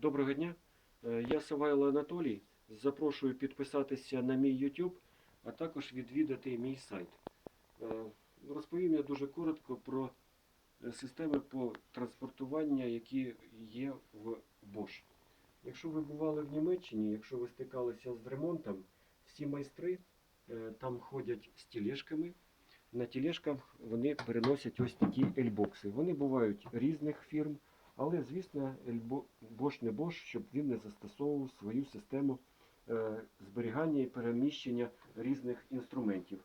Доброго дня. Е, Я Савайло Анатолій. Запрошую підписатися на мій YouTube, а також відвідати мій сайт. Е, Розповім я дуже коротко про е, системи по транспортуванню, які є в Bosch. Якщо ви бували в Німеччині, якщо ви стикалися з ремонтом, всі майстри там ходять з тележками. На тележках вони переносять ось такі ельбокси. Вони бувають різних фірм. Але, звісно, Bosch не Bosch, щоб він не застосовував свою систему е, зберігання і переміщення різних інструментів.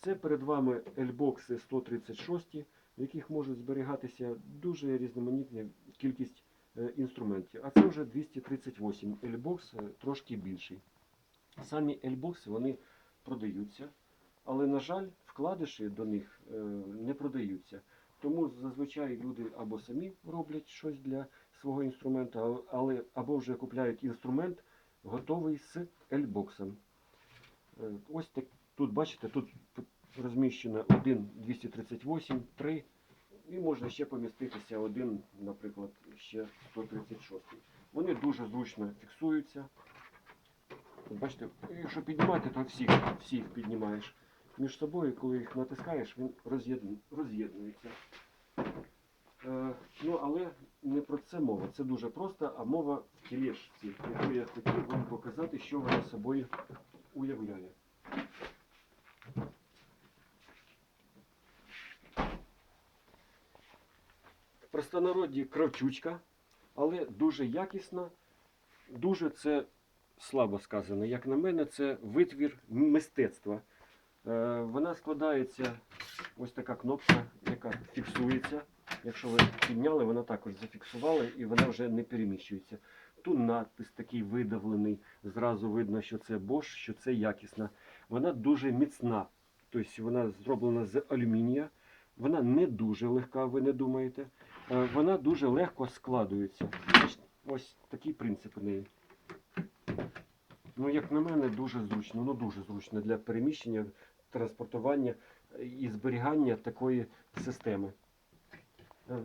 Це перед вами Ельбокси 136, в яких можуть зберігатися дуже різноманітна кількість е, інструментів. А це вже 238 Ельбокс, е, трошки більший. Самі Ельбокси вони продаються, але, на жаль, вкладиші до них не продаються. Тому зазвичай люди або самі роблять щось для свого інструмента, але або вже купляють інструмент готовий з ельбоксом. Е, Ось так тут бачите, тут розміщено один 238, 3, і можна ще поміститися один, наприклад, ще 136. Вони дуже зручно фіксуються. Бачите, якщо піднімати, то всіх, всіх піднімаєш між собою, коли їх натискаєш, він роз'єднується. Е, ну, але не про це мова. Це дуже просто, а мова в тілешці, яку я хотів вам показати, що вона собою уявляє. В простонароді кравчучка, але дуже якісна, дуже це слабо сказано. Як на мене, це витвір мистецтва. Е, Вона складається, ось така кнопка, яка фіксується. Якщо ви підняли, вона також зафіксувала і вона вже не переміщується. Тут надпис такий видавлений, зразу видно, що це Bosch, що це якісна. Вона дуже міцна, тобто вона зроблена з алюмінія. Вона не дуже легка, ви не думаєте. Е, Вона дуже легко складується. Ось, такий принцип у неї. Ну, як на мене, дуже зручно, ну дуже зручно для переміщення, транспортування і зберігання такої системи. Е,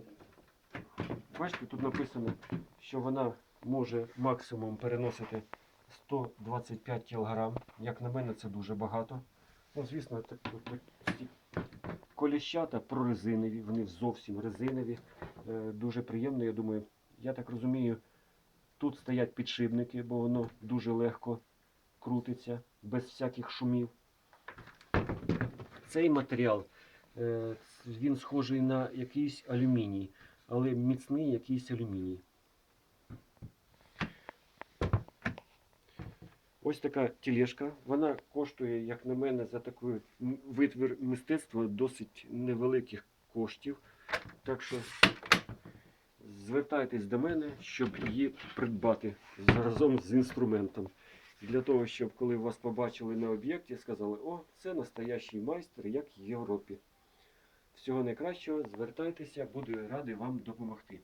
Бачите, тут написано, що вона може максимум переносити 125 кг. Як на мене, це дуже багато. Ну, звісно, так, ці коліщата прорезинові, вони зовсім резинові. Е, Дуже приємно, я думаю. Я так розумію, тут стоять підшипники, бо воно дуже легко крутиться, без всяких шумів. Цей матеріал, е, він схожий на якийсь алюміній, але міцний якийсь алюміній. Ось така тележка. Вона коштує, як на мене, за такий витвір мистецтва досить невеликих коштів. Так що звертайтесь до мене, щоб її придбати разом з інструментом. Для того, щоб коли вас побачили на об'єкті, сказали, о, це настоящий майстер, як в Європі. Всього найкращого, звертайтеся, буду радий вам допомогти.